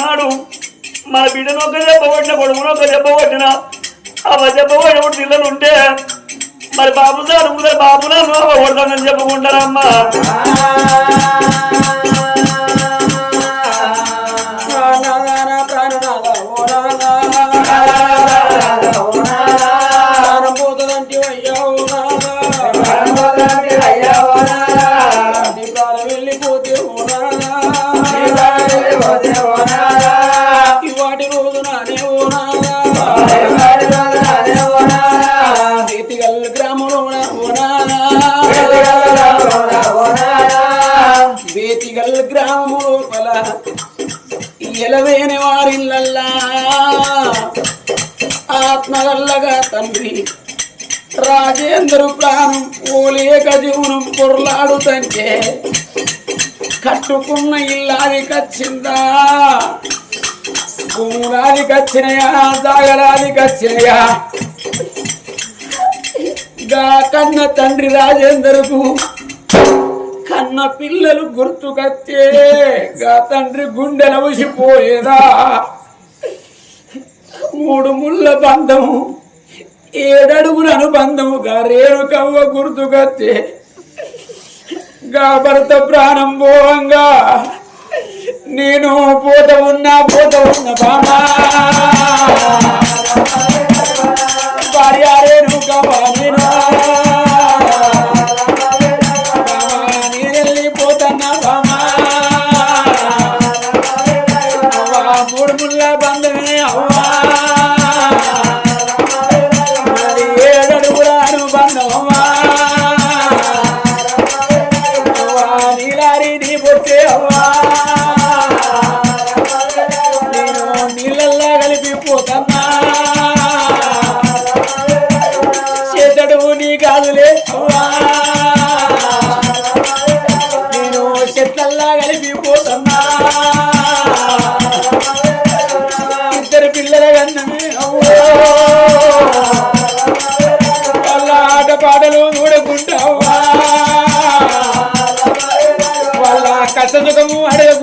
ఉన్నాడు. మన బిడ్డను ఒక దెబ్బ కొట్టిన కొడుకును ఒక దెబ్బ కొట్టిన. ఆ దెబ్బ కొట్టినప్పుడు పిల్లలు ఉంటే మరి బాబు సార్ బాబు నన్ను కొడతానని చెప్పుకుంటారమ్మా ఆత్మగల్లగా తండ్రి. రాజేందరు ప్రాణం ఓలేక జీవనం పొరలాడుతంటే కట్టుకున్న ఇల్లాది కచ్చిందా భూములాది కచ్చినయా సాగరాది కచ్చినయా గా కన్న తండ్రి రాజేందరుకు కన్న పిల్లలు గుర్తుకొచ్చే గా తండ్రి గుండెల ఉసిపోయేదా. మూడు ముళ్ళ బంధము ఏడడుగుల అనుబంధముగా రేణుకవ్వ గుర్తుకొచ్చే గా భర్త ప్రాణం పోవంగా నేను పోత ఉన్నా పోత ఉన్న బామా. భార్య రేణుకవ్వ నేను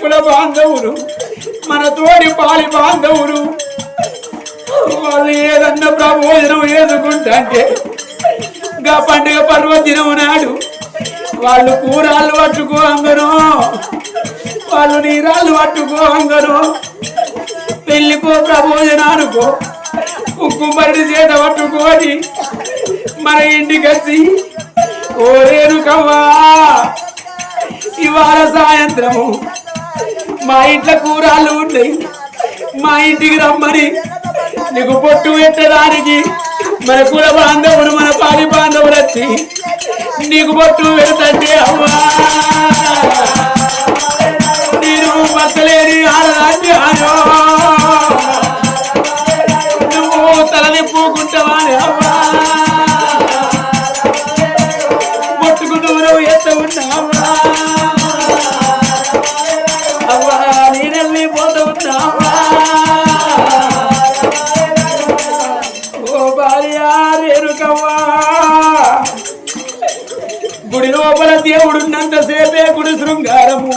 కుల బాంధవులు మన తోటి పాలి బాంధవులు. వాళ్ళు ఏదన్నా ప్రబోజనం ఏదుకుంటే గా పండుగ పర్వదినం నాడు వాళ్ళు కూరాళ్ళు పట్టుకో అందరూ వాళ్ళు నీరాళ్ళు పట్టుకో అందరూ పెళ్ళికో ప్రబోజనానికో కుంకుమరి చేత పట్టుకొని మన ఇంటికి వచ్చి ఓరేనుకవ్వా ఇవాళ సాయంత్రము మా ఇంట్లో కూరాళ్ళు ఉన్నాయి. మా ఇంటికి రమ్మని. నీకు పొట్టు పెట్టడానికి మన కుల బాంధవుడు మన పాలి బాంధవుడు వచ్చి నీకు పొట్టు పెడతంటే అవ్వా నేను బతలేని ఆడదాన్ని ఆడో. నువ్వు తలని నిప్పుకుంటావా అవ్వా లోపల దేవుడున్నంత సేపే గుడి శృంగారము.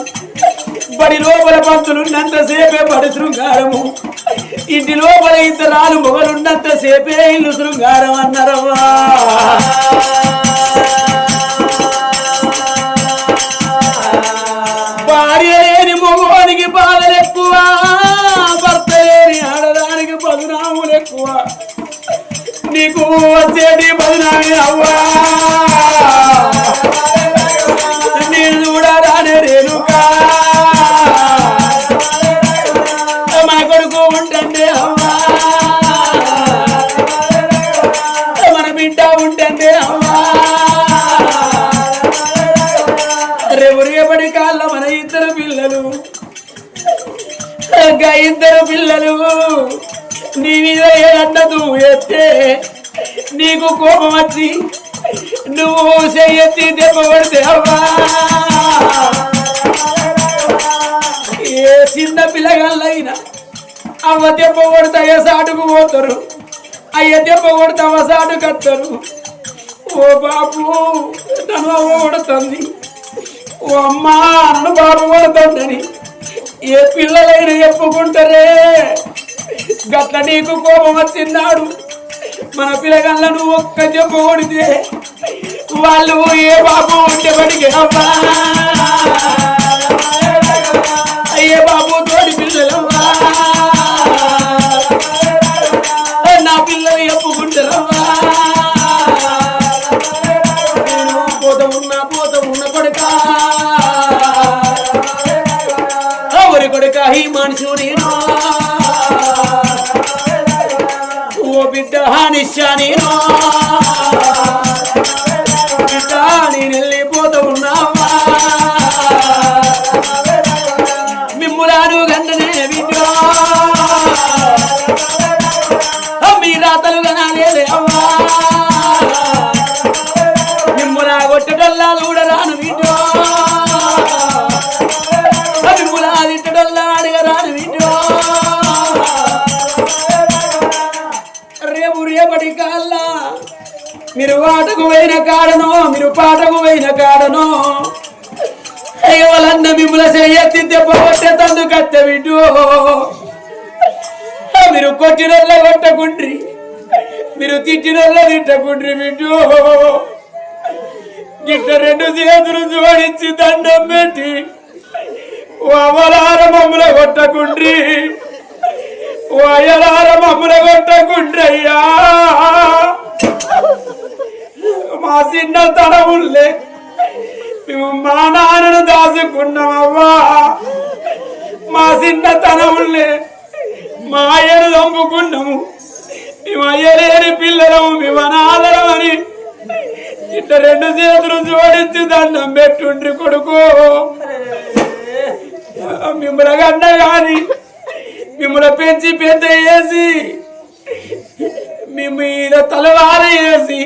బడి లోపల పంతులున్నంత సేపే బడి శృంగారము. ఇంటి లోపల ఇద్దరాలు మొగలున్నంత సేపే ఇల్లు శృంగారం అన్నారవ్వా. భార్య లేని మగవానికి బాధలు ఎక్కువ. భర్త లేని ఆడదానికి బదునాములు ఎక్కువ. నీకు వచ్చేటి బదునామి అవ్వా. నువ్వు చెయ్యెత్తి దెబ్బ పడితే ఏ చిన్న పిల్లగాళ్ళైనా అమ్మ దెబ్బ కొడితే అయ్య సాటుకు పోతారు? అయ్య దెబ్బ కొడితే అవ్వ సాటుకు ఓ బాబు నన్ను కొడుతుంది. ఓ అమ్మా నన్ను బాబు కొడుతుందని ఏ పిల్లలైనా చెప్పుకుంటారే? గట్ల నీకు కోపం వచ్చిన్నాడు మన పిల్లగాళ్ళను ఒక్క దెబ్బ కొడితే వాళ్ళు ఏ బాబు ఉండేవాడికి అవ్వా అయ్యే బాబు తోడి పిల్లలవ్వా నా పిల్లలు చెప్పుకుంటారవ్వా పోత ఉన్నా పోత ఉన్న కొడుక ఎవరి కొడుక ఈ మనుషు నేను. ఓ బిడ్డ నిశ్చా నేను. మీరు వాటకు పోయిన కాడనో మీరు పాటకు పోయిన కాడనో. వాళ్ళన్న మిమ్మల చెయ్యెత్తి దెబ్బకొట్టే తందు కత్తె విడ్డు మీరు కొట్టినోళ్ళ కొట్టకుండ్రి మీరు తిట్టినోళ్ళ తిట్టకుండ్రి విడ్డు గిట్ట రెండు చేతులు జోడించి దండం పెట్టి ఓ అవలార మమ్మల కొట్టకుండ్రి ఓ అయ్యలార కొట్ట మా చిన్న తడవుల్లే మేము మా నాన్నను దాచుకున్నామవ్వా మా చిన్న తనవుల్లే మా అయ్యను చంపుకున్నాము. మేము అయ్యలేని పిల్లలము మేము అనాథరమని ఇట్లా రెండు చేతులు జోడించి దండం పెట్టుండ్రి కొడుకు. మిమ్మల్ని కన్నా కానీ మిమ్మల్ని పెంచి పెద్ద వేసి మేము మీద తలవార వేసి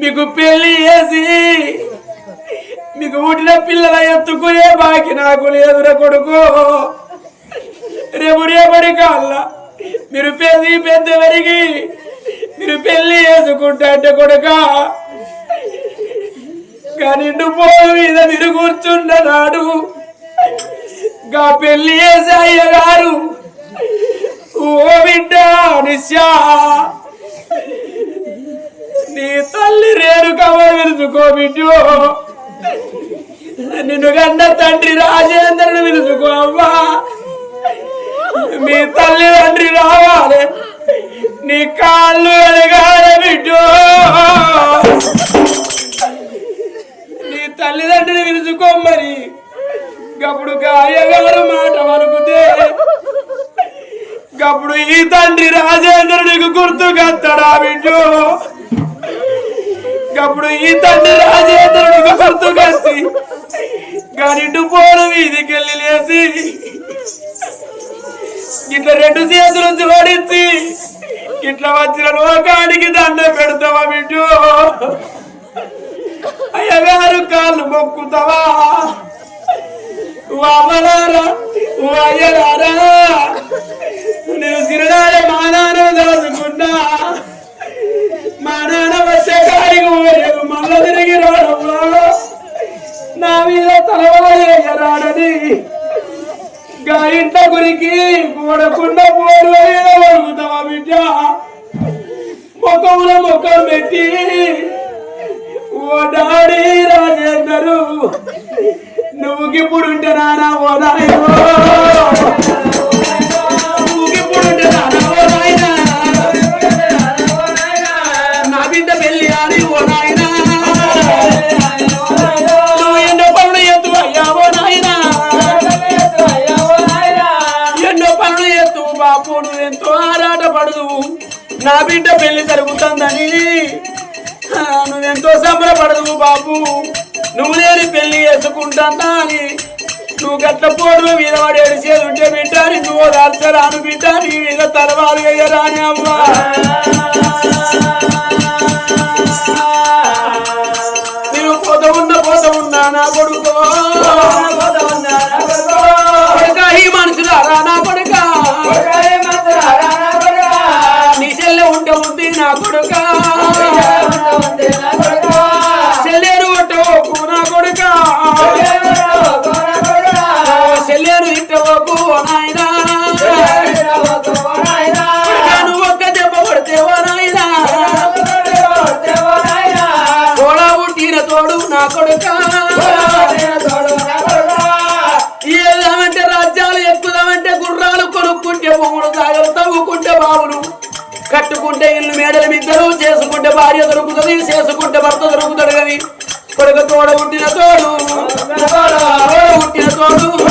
మీకు పెళ్ళి చేసి మీకు పుట్టిన పిల్లల ఎత్తుకునే బాకి నాకు లేదురా కొడుకు. రేపు రేపటి కాళ్ళ మీరు పెళ్ళి పెద్ద పెరిగి మీరు పెళ్ళి చేసుకుంటా అంటే కొడుక? కానీ పోలు మీద మీరు కూర్చుండనాడు. గా పెళ్ళి చేసే అయ్యగారు. ఓ బిడ్డ నిశా నీ తల్లి రేణుకమ్మ విరుచుకో బిడ్డు. నిన్ను కన్న తండ్రి రాజేంద్రుని విరుచుకో అవ్వా. మీ తల్లి తండ్రి రావాలి. నీ కాళ్ళు అడగాలి బిడ్డు. నీ తల్లిదండ్రిని విరుచుకో మరి. గప్పుడు గాయగారు మాట వరకుతే గప్పుడు ఈ తండ్రి రాజేంద్రుడికి గుర్తుకొస్తాడా బిడ్డు. అప్పుడు ఈ తండ్రి రాజేంద్రుడికి కలిసి గనిండు పోరు వీధికి వెళ్ళి లేచి ఇట్లా రెండు చేతులు జోడించి ఇట్లా వచ్చిన లోకానికి దండ పెడతావా బిడ్డు? అయ్యగారు కాళ్ళు మొక్కుతావా? వామలారా అయ్యరారా పోయాడు మళ్ళా తిరిగి రాడమ్మా నా మీద తలవాడని గా ఇంట గురికి కూడకుండా పోడు అడుగుతావా బిడ్డ? ముఖంలో ముఖం పెట్టి ఓ డాడీ రాజేందరు నువ్వుకి ఇప్పుడు ఉంటే నానా ఓ నాయనో. పడదు బాబు. నువ్వు లేని పెళ్ళి చేసుకుంటా అని నువ్వు గట్ల పోడు మీద వాడు ఏడిసేది ఉంటే బిడ్డ నువ్వు దాల్చరాను బిడ్డ నీ మీద తలవాలు వేయరాని అమ్మా. నేను పోత ఉన్న పోత ఉన్నా నా కొడుకో. కొడుకా, ఈ మనుషులారా నా కొడుకా? నీ చెల్లె ఉంటే ఉంది నా కొడుకా? భార్య చేసుకుంటే భర్త దొరుకుతాడు కవి కొడుకు తోడ పుట్టిన తోడు తోడ పుట్టిన తోడు.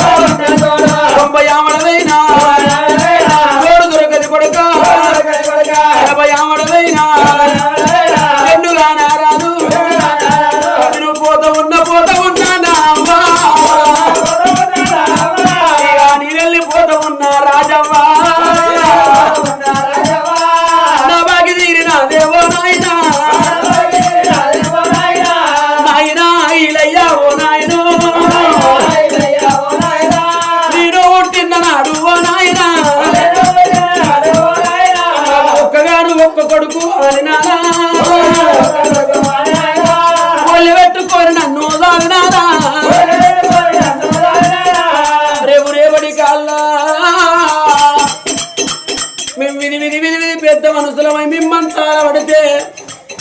మనుషులమై మిమ్మంతా పడితే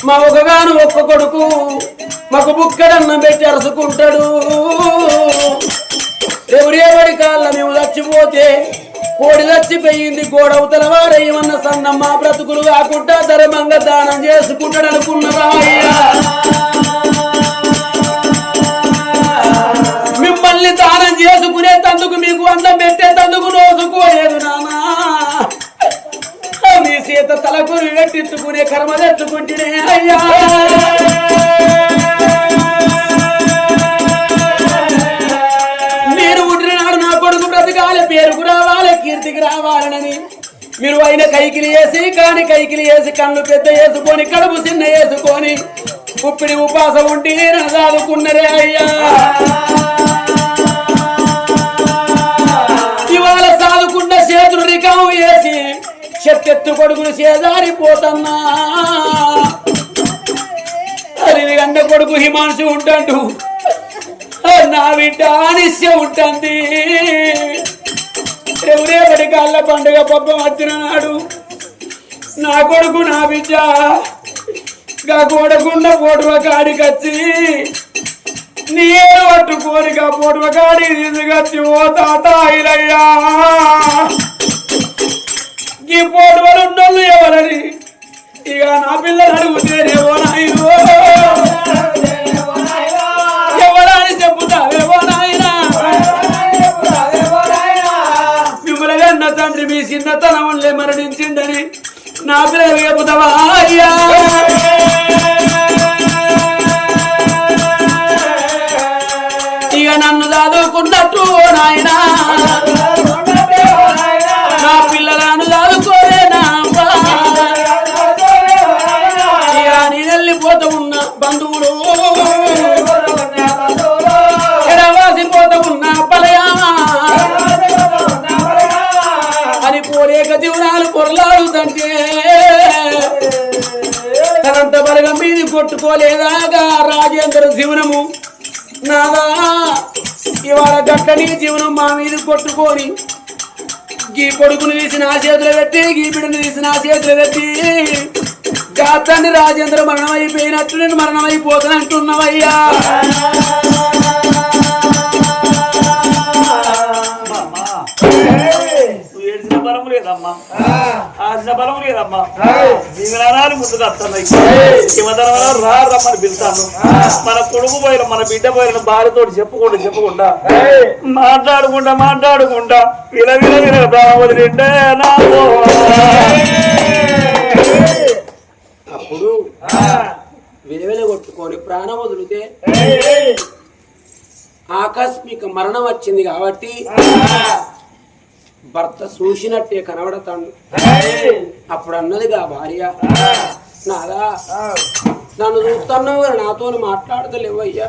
మా ఒకగాను ఒక్క కొడుకు మాకు బుక్కడన్నం పెట్టి అరుసుకుంటాడు. ఎవరేవడి కాళ్ళ మేము చచ్చిపోతే కోడి చచ్చిపోయింది గోడవుతల వారేమన్న సన్నమ్మ బ్రతుకులు కాకుండా ధర్మంగా దానం చేసుకుంటాడు అనుకున్నారా మిమ్మల్ని దానం చేసుకునే తందుకు మీకు అందం పెట్టే తందుకు రోజుకోలేదు నానా? తలకు వెట్టించుకునే కర్మ తెచ్చుకుంటేనే అయ్యా. నేను పుట్టిన నా కొడుకు బ్రతకాలి పేరుకు రావాలి కీర్తికి రావాలని మీరు అయిన కైకిలి వేసి కాని కైకిలి వేసి కళ్ళు పెద్ద వేసుకొని కడుపు చిన్న వేసుకొని ఉప్పిడి ఉపాసం ఉండి నన్ను అయ్యా. ఇవాళ సాదుకున్న చేతులు రికాము వేసి చెత్తెత్తు కొడుకులు చేదారిపోతన్నా. అది గంట కొడుకు హిమాంశు ఉంటాడు. నా బిడ్డ అనిశ్య ఉంటుంది. రేపటి కాళ్ళ పండుగ పబ్బం వచ్చిన నాడు నా కొడుకు నా బిడ్డ గా గోడకుండా పోటువ కాడికొచ్చి నీరు పట్టుకొని కోరిక పోటువ కాడి తీసుకొచ్చి ఓ తాత ఇలయ్యా. నా పిల్లలు చెబుతావా ఇక నన్ను చదువుకున్నట్టు నాయనా. ఇవాళ జీవనం మా మీద కొట్టుకొని గీ కొడుకును తీసి నా చేతులు పెట్టి గీ బిడ్డను తీసి నా చేతులు పెట్టి గాత్రాన్ని రాజేంద్ర మరణం అయిపోయినట్టు నేను మరణం అయిపోతానంటున్నావయ్యా బలం లేదమ్మా. ఆసిన బలం లేదమ్మా. జీవనాలు ముందుకు వస్తున్నాయి. శివధర్మలో రా రమ్మని పిలుతాను మన కొడుకు పోయిన మన బిడ్డ పోయిన భార్యతో చెప్పుకుంటూ. చెప్పకుండా మాట్లాడుకుంటా మాట్లాడుకుంటా. విల విల. అప్పుడు. విలువెల కొట్టుకొని ప్రాణం వదిలితే. ఆకస్మిక మరణం వచ్చింది కాబట్టి భర్త చూసినట్టే కనబడతాడు. అప్పుడు అన్నదిగా భార్య. నాదా నన్ను చూస్తున్నావు నాతో మాట్లాడతలేవయ్యా.